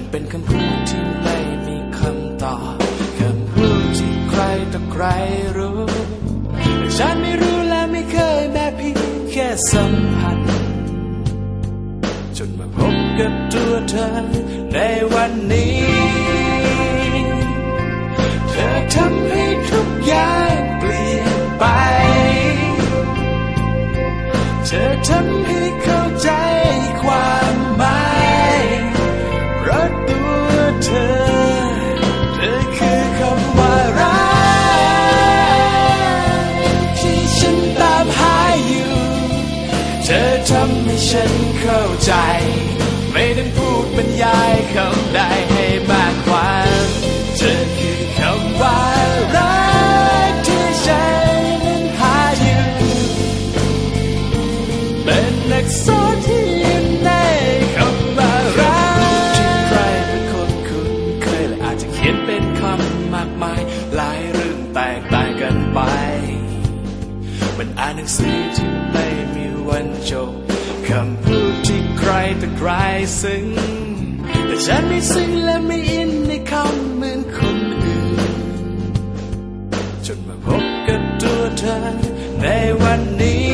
มันเป็นคำพูดที่ไม่มีคำตอบคำพูดที่ใครต่อใครรู้ฉันไม่รู้และไม่เคยแม้เพียงแค่สัมผัส จนมาพบกับตัวเธอในวันนี้ เธอทำให้ ฉันเข้าใจ ไม่ต้องพูดบรรยายคำใดให้มากความเธอคือคำว่ารักที่ฉันนั้นหาอยู่เป็นอักษรที่ยู่ในคำว่ารักที่ใครเป็นคนคุ้นเคยและอาจจะเขียนเป็นคำมากมาย หลายเรื่องแตกต่างกันไป มันอ่านหนังสือที่ไม่มีวันจบ คำพูดที่ใครต่อใครซึ้ง แต่ฉันไม่ซึ้งและไม่อินในคำเหมือนคนอื่น จนมาพบกับตัวเธอในวันนี้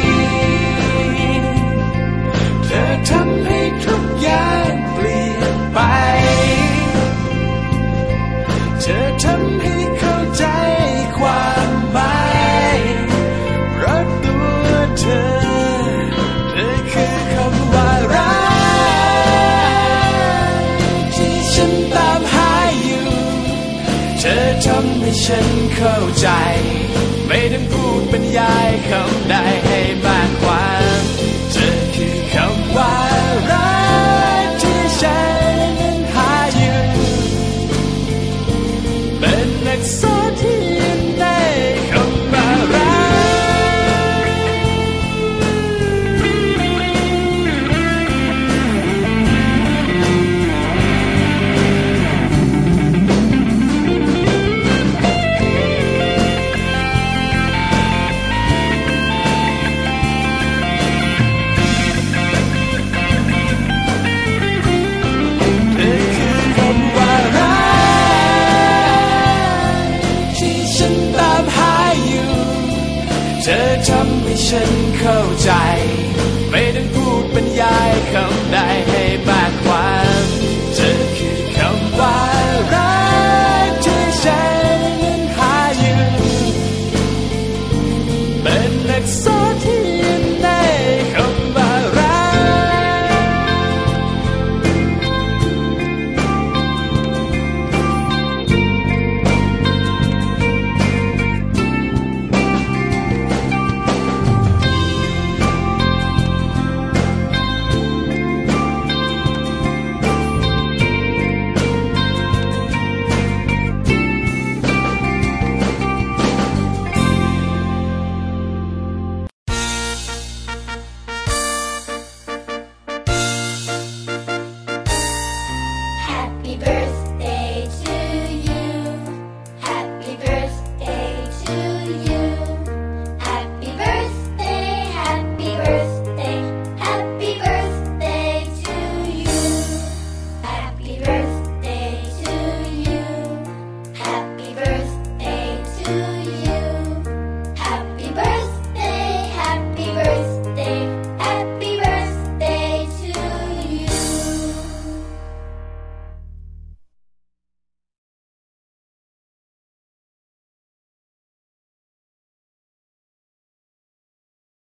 ฉันเข้าใจ ไม่ต้องพูดบรรยายคำใดให้มา เธอทำให้ฉันเข้าใจ ไม่ต้องพูดบรรยายคำใดให้มากความ